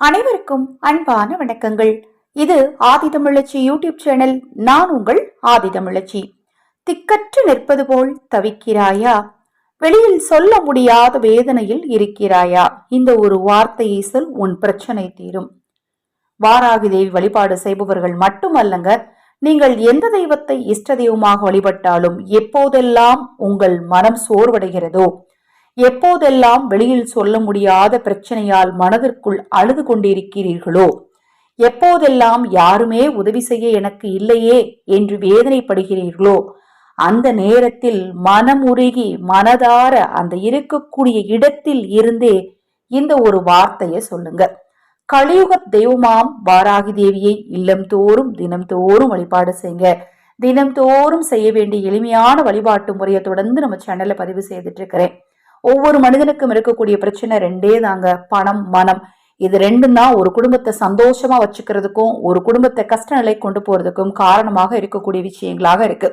அனைவருக்கும் அன்பான வணக்கங்கள். இது ஆதிதமிழச்சி யூடியூப் சேனல். நான் உங்கள் ஆதிதமிழச்சி திக்கற்று நிற்பது போல் தவிக்கிறாயா? வெளியில் சொல்ல முடியாத வேதனையில் இருக்கிறாயா? இந்த ஒரு வார்த்தையை சொல் உன் பிரச்சனை தீரும். வாராகி தேவி வழிபாடு செய்பவர்கள் மட்டுமல்லங்க நீங்கள் எந்த தெய்வத்தை இஷ்ட தெய்வமாக வழிபட்டாலும் எப்போதெல்லாம் உங்கள் மனம் சோர்வடைகிறதோ எப்போதெல்லாம் வெளியில் சொல்ல முடியாத பிரச்சனையால் மனதிற்குள் அழுது கொண்டிருக்கிறீர்களோ? எப்போதெல்லாம் யாருமே உதவி செய்ய எனக்கு இல்லையே என்று வேதனைப்படுகிறீர்களோ? அந்த நேரத்தில் மனமுருகி மனதார அந்த இருக்கக்கூடிய இடத்தில் இருந்தே இந்த ஒரு வார்த்தையை சொல்லுங்க. கலியுக தெய்வமாம் வாராகி தேவியை இல்லம் தோறும் தினம் தோறும் வழிபாடு செய்யுங்க. தினம் தோறும் செய்ய வேண்டிய எளிமையான வழிபாட்டு முறையை தொடர்ந்து நம்ம சேனல்ல பதிவு செய்துட்டு இருக்கிறேன். ஒவ்வொரு மனிதனுக்கும் இருக்கக்கூடிய பிரச்சனை ரெண்டே தாங்க. பணம் மனம். இது ரெண்டும் தான் ஒரு குடும்பத்தை சந்தோஷமா வச்சுக்கிறதுக்கும் ஒரு குடும்பத்தை கஷ்ட நிலை கொண்டு போறதுக்கும் காரணமாக இருக்கக்கூடிய விஷயங்களாக இருக்கு.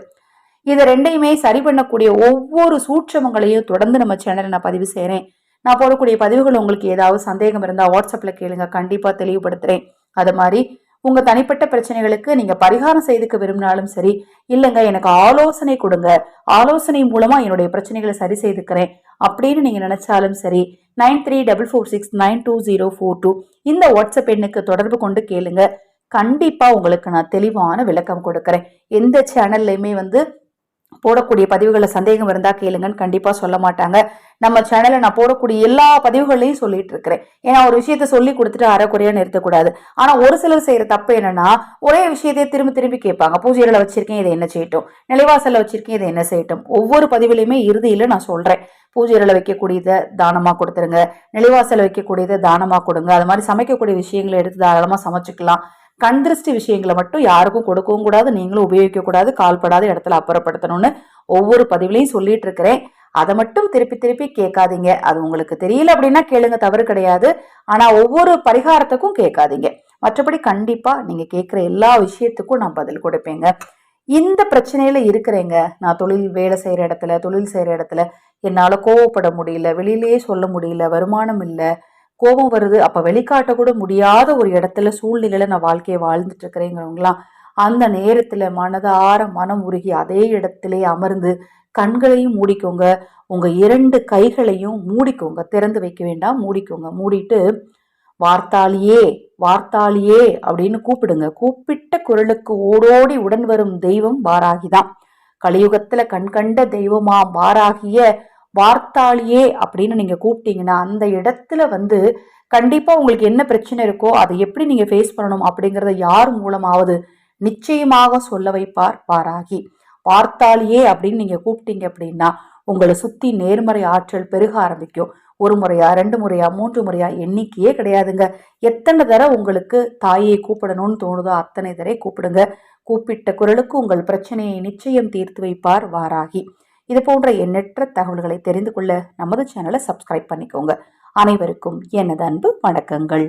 இது ரெண்டையுமே சரி பண்ணக்கூடிய ஒவ்வொரு சூட்சமங்களையும் தொடர்ந்து நம்ம சேனலை நான் பதிவு செய்கிறேன் நான் போடக்கூடிய பதிவுகள் உங்களுக்கு ஏதாவது சந்தேகம் இருந்தால் வாட்ஸ்அப்பில் கேளுங்க. கண்டிப்பாக தெளிவுபடுத்துகிறேன் அது மாதிரி உங்க தனிப்பட்ட பிரச்சனைகளுக்கு நீங்க பரிகாரம் செய்துக்க விரும்பினாலும் சரி இல்லைங்க எனக்கு ஆலோசனை கொடுங்க. ஆலோசனை மூலமா என்னுடைய பிரச்சனைகளை சரி செய்துக்கிறேன் அப்படின்னு நீங்க நினைச்சாலும் சரி nine three double four six nine two zero four two இந்த வாட்ஸ்அப் எண்ணுக்கு தொடர்பு கொண்டு கேளுங்க. கண்டிப்பா உங்களுக்கு நான் தெளிவான விளக்கம் கொடுக்குறேன். எந்த சேனல்லையுமே வந்து போடக்கூடிய பதிவுகளில் சந்தேகம் இருந்தால் கேளுங்கன்னு கண்டிப்பாக சொல்ல மாட்டாங்க. நம்ம சேனலில் நான் போடக்கூடிய எல்லா பதிவுகளையும் சொல்லிட்டு இருக்கிறேன். ஏன்னா ஒரு விஷயத்த சொல்லி கொடுத்துட்டு அறக்குறையாக நிறுத்தக்கூடாது. ஆனால் ஒரு சிலர் செய்கிற தப்பு என்னன்னா ஒரே விஷயத்தையே திரும்பி திரும்பி கேட்பாங்க. பூஜைகளை வச்சிருக்கேன் இதை என்ன செய்யட்டும்? நிலைவாசலில் வச்சிருக்கேன் இதை என்ன செய்யட்டும்? ஒவ்வொரு பதிவுலையுமே இறுதியில் நான் சொல்கிறேன் பூஜைகளை வைக்கக்கூடியதை தானமாக கொடுத்துருங்க. நிலைவாசலை வைக்கக்கூடியதை தானமாக கொடுங்க. அது மாதிரி சமைக்கக்கூடிய விஷயங்களை எடுத்து தாராளமாக சமைச்சுக்கலாம். கண் திருஷ்டி விஷயங்களை மட்டும் யாருக்கும் கொடுக்கவும் கூடாது நீங்களும் உபயோகிக்க கூடாது கால்படாத இடத்துல அப்புறப்படுத்தணும்னு ஒவ்வொரு பதிவுலையும் சொல்லிட்டு இருக்கிறேன். அதை மட்டும் திருப்பி திருப்பி கேட்காதீங்க. அது உங்களுக்கு தெரியல அப்படின்னா கேளுங்க தவறு கிடையாது. ஆனா ஒவ்வொரு பரிகாரத்துக்கும் கேட்காதீங்க. மற்றபடி கண்டிப்பா நீங்க கேட்குற எல்லா விஷயத்துக்கும் நான் பதில் கொடுப்பேங்க. இந்த பிரச்சனையில இருக்கிறேங்க. நான் தொழில் வேலை செய்யற இடத்துல தொழில் செய்யற இடத்துல என்னால கோவப்பட முடியல வெளியிலேயே சொல்ல முடியல வருமானம் இல்லை கோபம் வருது. அப்ப வெளிக்காட்ட கூட முடியாத ஒரு இடத்துல சூழ்நிலையில நான் வாழ்க்கையை வாழ்ந்துட்டு இருக்கிறேங்கிறவங்களாம் அந்த நேரத்துல மனதார மனம் உருகி அதே இடத்திலே அமர்ந்து கண்களையும் மூடிக்கோங்க. உங்க இரண்டு கைகளையும் மூடிக்கோங்க. திறந்து வைக்க வேண்டாம். மூடிக்கோங்க. மூடிட்டு வார்த்தாலியே வார்த்தாலியே அப்படின்னு கூப்பிடுங்க. கூப்பிட்ட குரலுக்கு ஓடோடி உடன் வரும் தெய்வம் பாராகிதான். கலியுகத்துல கண்கண்ட தெய்வமா பாராகிய வார்த்தாளியே அப்படின்னு நீங்கள் கூப்பிட்டீங்கன்னா அந்த இடத்துல வந்து கண்டிப்பாக உங்களுக்கு என்ன பிரச்சனை இருக்கோ அதை எப்படி நீங்கள் ஃபேஸ் பண்ணணும் அப்படிங்கிறத யார் மூலமாவது நிச்சயமாக சொல்ல வைப்பார் வாராகி வார்த்தாளியே அப்படின்னு நீங்கள் கூப்பிட்டீங்க அப்படின்னா உங்களை சுற்றி நேர்மறை ஆற்றல் பெருக ஆரம்பிக்கும். ஒரு முறையா ரெண்டு முறையா மூன்று முறையா எண்ணிக்கையே கிடையாதுங்க. எத்தனை தடவை உங்களுக்கு தாயை கூப்பிடணும்னு தோணுதோ அத்தனை தடவை கூப்பிடுங்க. கூப்பிட்ட குரலுக்கு உங்கள் பிரச்சனையை நிச்சயம் தீர்த்து வைப்பார் வாராகி. இது போன்ற எண்ணற்ற தகவல்களை தெரிந்து கொள்ள நமது சேனலை சப்ஸ்கிரைப் பண்ணிக்கோங்க. அனைவருக்கும் எனது அன்பு வணக்கங்கள்.